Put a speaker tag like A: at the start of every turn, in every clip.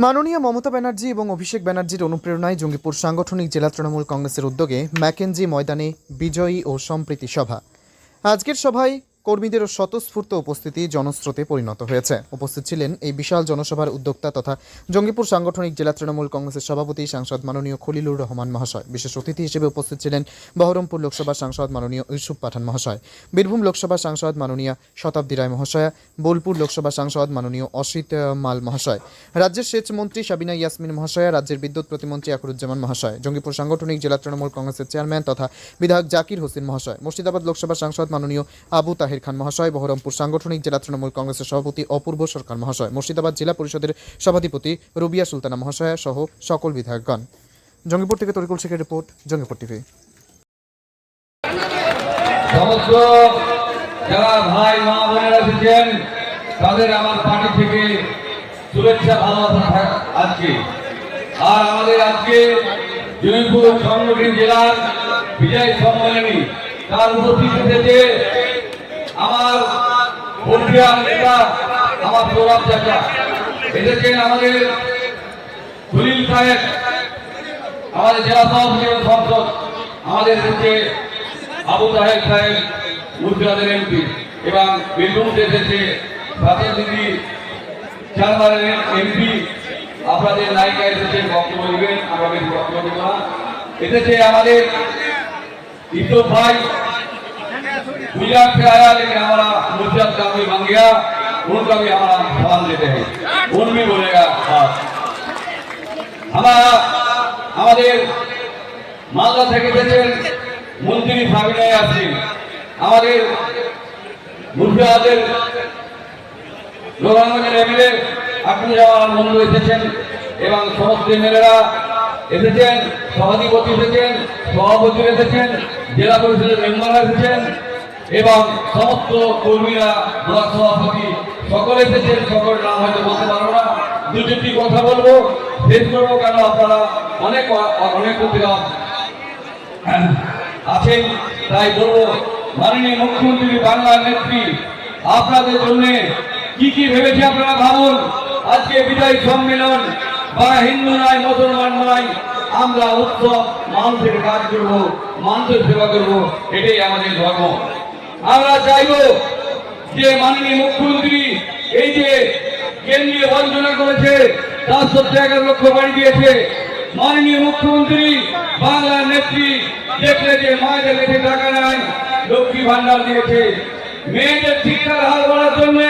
A: মাননীয় মমতা ব্যানার্জি এবং অভিষেক ব্যানার্জির অনুপ্রেরণায় জঙ্গিপুর সাংগঠনিক জেলা তৃণমূল কংগ্রেসের উদ্যোগে ম্যাকেনজি ময়দানে বিজয়ী ও সম্প্রীতি সভা। আজকের সভায় কর্মীদেরও স্বতঃস্ফূর্ত উপস্থিতি জনস্রোতে পরিণত হয়েছে। উপস্থিত ছিলেন এই বিশাল জনসভার উদ্যোক্তা তথা জঙ্গিপুর সাংগঠনিক জেলা তৃণমূল কংগ্রেসের সভাপতি সাংসদ মাননীয় খলিলুর রহমান মহাশয়। বিশেষ অতিথি হিসেবে উপস্থিত ছিলেন বহরমপুর লোকসভা সাংসদ মাননীয় ইউসুফ পাঠান মহাশয়, বীরভূম লোকসভা সাংসদ মাননীয় শতাব্দী রায় মহাশয়া, বোলপুর লোকসভা সাংসদ মাননীয় অসিত মাল মহাশয়, রাজ্যের সেচ মন্ত্রী সাবিনা ইয়াসমিন মহাশয়া, রাজ্যের বিদ্যুৎ প্রতিমন্ত্রী আকরুজ্জামান মহাশয়, জঙ্গিপুর সাংগঠনিক জেলা তৃণমূল কংগ্রেসের চেয়ারম্যান তথা বিধায়ক জাকির হোসেন মহাশয়, মুর্শিদাবাদ লোকসভা সাংসদ মাননীয় আবু খান মহাশয়, বহরমপুর সাংগঠনিক জেলা তৃণমূল কংগ্রেসের সভাপতি, অপূর্ব সরকার মহাশয়, মুর্শিদাবাদ জেলা পরিষদের সভাধিপতি রুবিয়া সুলতানা মহাশয়া সহ সকল বিধায়কগণ। জঙ্গিপুর থেকে তরিকুল শেখের রিপোর্ট, জঙ্গিপুর টিভি।
B: তাদের আমার পার্টি থেকে শুভেচ্ছা, ভালোবাসা আজকে। আর আমাদের আজকে জয়পুর চন্দ্রগিরি জেলার বিজয় সম্মেলনী তার উপস্থিত এসেছে আমার বন্ধুরা, নেতা, আমার সৌরভ চাচা এসেছেন আমাদের খলিল সাহেব, আমাদের জেলা সভাপতি সংসদ, আমাদের এসেছে আবু তাহের সাহেব, মুর্শিদাবাদের এমপি এবং বীরভূম এসেছে সাথে দিদি চেয়ারম্যানের এমপি, আপনাদের নায়িকা এসেছেন বক্তব্য দেবেন বেশি বক্তব্য দেবো এসেছে আমাদের ইসুফ ভাই गुजरात से आया लेकिन हमारा मुर्शिद का भी बन गया उनका भी हमारा सवाल लेते हैं उन भी बोलेगा बात हमारा আমাদের মালদা থেকে এসেছেন মন্ত্রী সাবিনা ইয়াসিন আমাদের মুর্শিদাবাদের লোকগঞ্জের এমএলএ আপনি আমার বন্ধু এসেছেন এবং সমস্ত এমএলএরা এসেছেন সভাধিপতি এসেছেন সভাপতি এসেছেন জেলা পরিষদের মেম্বাররা এসেছেন এবং সমস্ত কর্মীরা, ব্লক সভাপতি, সকলে এসেছেন সকলের নাম হয়তো বলতে পারব না। দু চারটি কথা বলব। শেষ করব কেন আপনারা অনেক অনেক পত্রিকা আছেন, তাই বলব, মাননীয় মুখ্যমন্ত্রী বাংলার নেত্রী, আপনাদের জন্য কি কি ভেবেছে আপনারা ভাবুন? আজকে বিদায় সম্মেলন, বা হিন্দু নয়, মুসলমান নয়, আমরা উৎসব মানুষের কাজ করব মানুষের সেবা করব, এটাই আমাদের ধর্ম। আমরা চাইব যে মাননীয় মুখ্যমন্ত্রী এই যে কেন্দ্রীয় বঞ্চনা করেছে, তার সত্য এগারো লক্ষ বাড়ি দিয়েছে। মাননীয় মুখ্যমন্ত্রী, বাংলার নেত্রী, দেখলে যে মায়েদের কাছে টাকা নাই, লক্ষ্মী ভান্ডার দিয়েছে। মেয়েদের শিক্ষার হার বাড়ার জন্য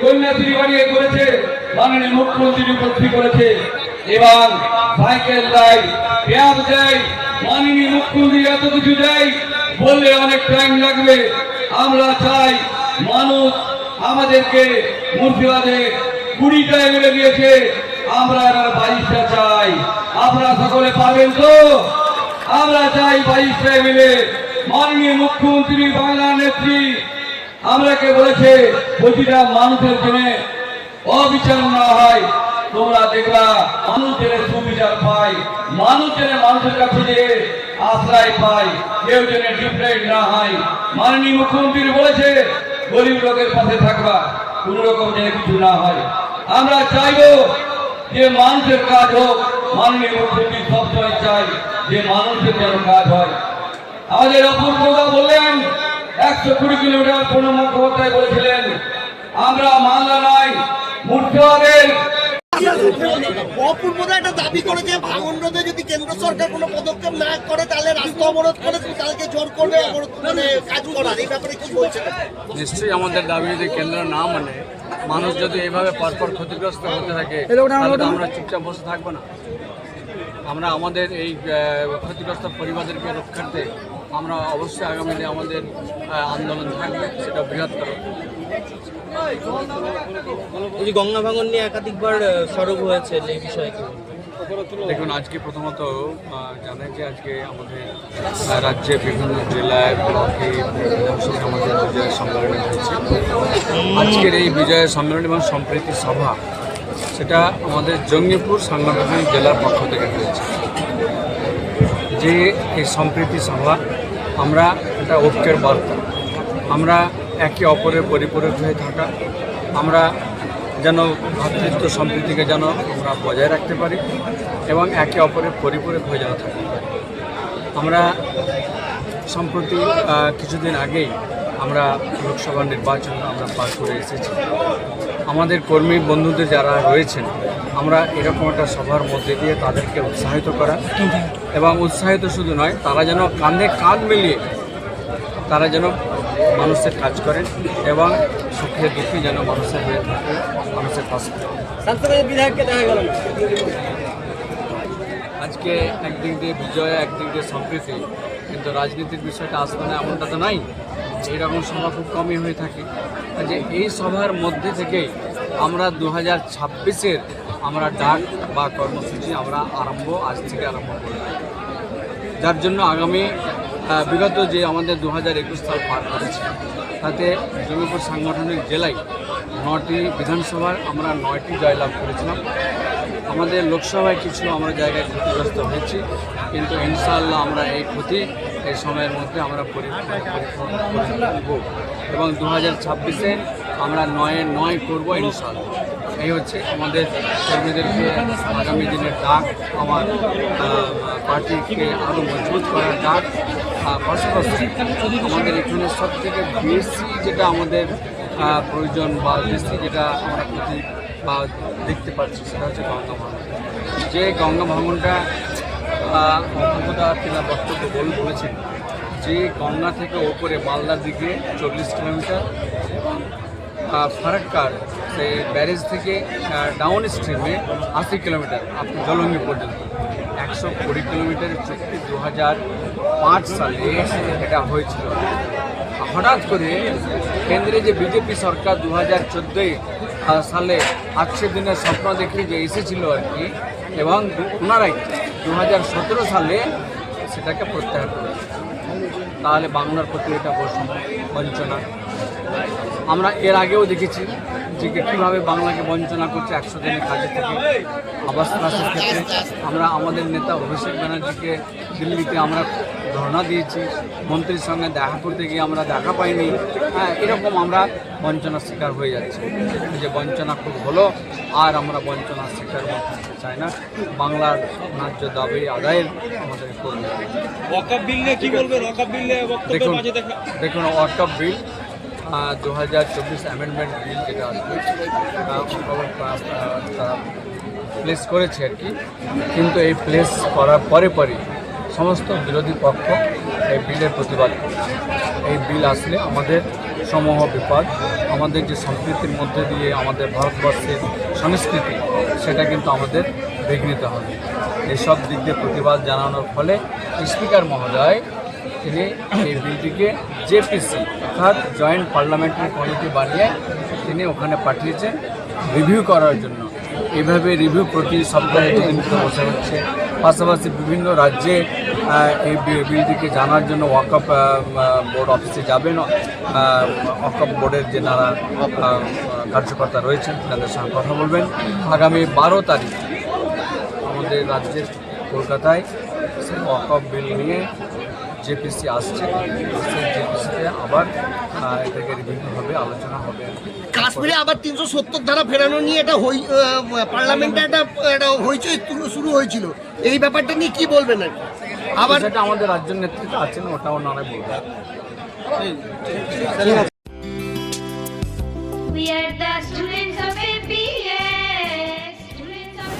B: কন্যাশ্রী বাড়িয়ে করেছে, মাননীয় মুখ্যমন্ত্রী উপস্থিত করেছে। এবং সাইকেল দেয় ব্যায়াম দেয়, মাননীয় মুখ্যমন্ত্রী এত কিছু দেয়, বললে অনেক টাইম লাগবে। আমরা চাই মানুষ আমাদেরকে মুর্শিদাবাদে কুড়িটা এমএলএ দিয়েছে। আমরা এবার বাইশটা চাই। আপনারা সকলে পাবেন তো? আমরা চাই বাইশটা এমএলএ মাননীয় মুখ্যমন্ত্রী বাংলা নেত্রী। আমরাকে বলেছে, প্রতিটা মানুষের জন্য অবিচার না হয়। তোমরা দেখবা মানুষ সুবিচার পায় মানুষ যেন মানুষের কাছে যে আশ্রয় পায় কেউ যেন ডিপ্রেড না হয়। মাননীয় মুখ্যমন্ত্রী বলেছে, গরিব লোকের পাশে থাকবা, কোন রকম যেন কিছু না হয়। আমরা চাইব যে মানুষের কাজ হোক, মাননীয় মুখ্যমন্ত্রী সবসময় চাই যে মানুষের যেন কাজ হয়। আমাদের অপূর্বতা বললেন, একশো কুড়ি কিলোমিটার প্রণব মুখোপাধ্যায় বলেছিলেন, আমরা মালদা নয় মুর্শিদাবাদের
C: অপূর্বদা একটা দাবি করেছে ভাঙন রোধে যদি কেন্দ্র সরকার কোনো পদক্ষেপ না করে তাহলে রাস্তা অবরোধ করে তাদেরকে জোর করবে অবরোধ মানে কাজ করার। এই ব্যাপারে কি বলছেন?
D: নিশ্চয়ই আমাদের দাবি যদি কেন্দ্র না মানে মানুষ যদি এইভাবে পরপর ক্ষতিগ্রস্ত হতে থাকে তাহলে আমরা চুপচাপ বসে থাকব না। আমরা আমাদের এই ক্ষতিগ্রস্ত পরিবারদেরকে রক্ষার্থে আমরা অবশ্যই আগামীতে আমাদের আন্দোলন থাকবে সেটা বৃহত্তর।
E: এই গঙ্গা ভাঙন নিয়ে একাধিকবার সরব হয়েছে এই বিষয়ে
D: দেখুন, আজকে প্রথমত জানেন যে আজকে আমাদের রাজ্যে বিভিন্ন জেলায় ব্লকে আমাদের বিজয় সম্মেলন হয়েছে। আজকের এই বিজয় সম্মেলন এবং সম্প্রীতি সভা, সেটা আমাদের জঙ্গিপুর সাংগঠনিক জেলার পক্ষ থেকে হয়েছে। যে এই সম্প্রীতি সভা, আমরা একটা ঐক্যের বার্তা, আমরা একে অপরের পরিপূরক হয়ে থাকা। আমরা
B: যেন ভাতৃত্ব সম্প্রীতিকে যেন আমরা বজায় রাখতে পারি এবং একে অপরের পরিপূরক হয়ে যেন থাকতে পারি। আমরা সম্প্রতি কিছুদিন আগেই আমরা লোকসভা নির্বাচন আমরা পার করে এসেছি। আমাদের কর্মী বন্ধুদের যারা রয়েছেন, আমরা এরকম একটা সভার মধ্যে দিয়ে তাদেরকে উৎসাহিত করা এবং উৎসাহিত শুধু নয়, তারা যেন কাঁধে কাঁধ মিলিয়ে, তারা যেন মানুষের কাজ করেন এবং সুখে দুঃখে যেন মানুষের হয়ে থাকে মানুষের পাশে আজকে একদিক দিয়ে বিজয় একদিক দিয়ে সম্প্রীতি কিন্তু রাজনীতির বিষয়টা আসবে না এমনটা তো নাই এরকম সভা খুব কমই হয়ে থাকে। যে এই সভার মধ্যে থেকেই আমরা দু হাজার ছাব্বিশের আমরা ডাক বা কর্মসূচি আমরা আরম্ভ আজ থেকে আরম্ভ করব যার জন্য আগামী বিগত যে আমাদের দু হাজার একুশ সাল পার করেছে তাতে জমিপুর সাংগঠনিক জেলায় নটি বিধানসভার আমরা নয়টি জয়লাভ করেছিলাম। আমাদের লোকসভায় কিছু আমরা জায়গায় ক্ষতিগ্রস্ত হয়েছি, কিন্তু ইনশাআল্লাহ আমরা এই ক্ষতি এই সময়ের মধ্যে আমরা এবং দু হাজার ছাব্বিশে আমরা নয়ে নয় করব ইনশাআল্লাহ। এই হচ্ছে আমাদের কর্মীদেরকে আগামী দিনের ডাক, আমার পার্টিকে আরও মজবুত করার ডাক। পাশাপাশি আমাদের এখানে সব থেকে বেশি যেটা আমাদের প্রয়োজন বা বেশি যেটা আমরা প্রতি বা দেখতে পাচ্ছি সেটা হচ্ছে গঙ্গা ভাঙন যে গঙ্গা ভাঙনটা অভিজ্ঞতা তিনা বক্তব্য বলে বলেছেন, যে গঙ্গা থেকে ওপরে মালদার দিকে চল্লিশ কিলোমিটার এবং ফারাক্কার সেই ব্যারেজ থেকে ডাউন স্ট্রিমে আশি কিলোমিটার, আপনি জলঙ্গি পর্যন্ত। একশো কুড়ি কিলোমিটার চুক্তি দু হাজার পাঁচ সালে এটা হয়েছিল। হঠাৎ করে কেন্দ্রে যে বিজেপি সরকার দু হাজার চোদ্দোই সালে আজকে দিনের স্বপ্ন দেখে যে এসেছিল আর কি, এবং ওনারাই দু হাজার সতেরো সালে সেটাকে প্রত্যাহার করেছে। তাহলে বাংলার প্রতি এটা বৈষম্য বঞ্চনা। আমরা এর আগেও দেখেছি যে কীভাবে বাংলাকে বঞ্চনা করছে একশো দিনের কাজে থেকে আবাস ক্লাসের ক্ষেত্রে? আমরা আমাদের নেতা অভিষেক ব্যানার্জিকে দিল্লিতে আমরা ধর্ণা দিয়েছি। মন্ত্রীর সঙ্গে দেখা করতে গিয়ে আমরা দেখা পাইনি। হ্যাঁ এরকম আমরা বঞ্চনার শিকার হয়ে যাচ্ছি। যে বঞ্চনা খুব হলো আর আমরা বঞ্চনার শিকার হতে চাই না। বাংলার ন্যায্য দাবি আদায়ের আমাদের করবে দেখুন দেখুন ওয়ার্কআপ বিল দু হাজার চব্বিশ অ্যামেন্ডমেন্ট বিল যেটা আসবে প্লেস করেছে আর কি। কিন্তু এই প্লেস করার পরে পরে সমস্ত বিরোধী পক্ষ এই বিলের প্রতিবাদ এই বিল আসলে আমাদের সমূহ বিপদ, আমাদের যে সম্প্রীতির মধ্যে দিয়ে আমাদের ভারতবর্ষের সংস্কৃতি, সেটা কিন্তু আমাদের বিঘ্নিত হবে। এসব দিক দিয়ে প্রতিবাদ জানানোর ফলে স্পিকার মহোদয় তিনি এই বিলটিকে জেপিসি অর্থাৎ জয়েন্ট পার্লামেন্টারি কমিটি বানিয়ে তিনি ওখানে পাঠিয়েছেন রিভিউ করার জন্য। এইভাবে রিভিউ প্রতি সপ্তাহে করে বসে হচ্ছে। পাশাপাশি বিভিন্ন রাজ্যে এই বিলটিকে জানার জন্য ওয়াকআপ বোর্ড অফিসে যাবেন। ওয়াকআপ বোর্ডের যে নানা কার্যকর্তা রয়েছেন, তাদের সঙ্গে কথা বলবেন। আগামী বারো তারিখ আমাদের রাজ্যের কলকাতায় ওয়াকআপ বিল নিয়ে জেপিসি আসছে সেই জেপিসিতে আবার এটাকে রিভিউ হবে আলোচনা হবে
C: কাশ্মীরে আবার তিনশো সত্তর ধারা ফেরানো নিয়ে এটা হই পার্লামেন্টে একটা একটা হইচই তুলো- শুরু হয়েছিল এই ব্যাপারটা নিয়ে কি বলবেন আর কি? আবার
B: সেটা আমাদের রাজ্য নেতৃত্ব আছেন ওটা ওনারা বলবেন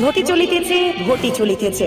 F: ঘটি চলিতেছে ঘটি চলিতেছে.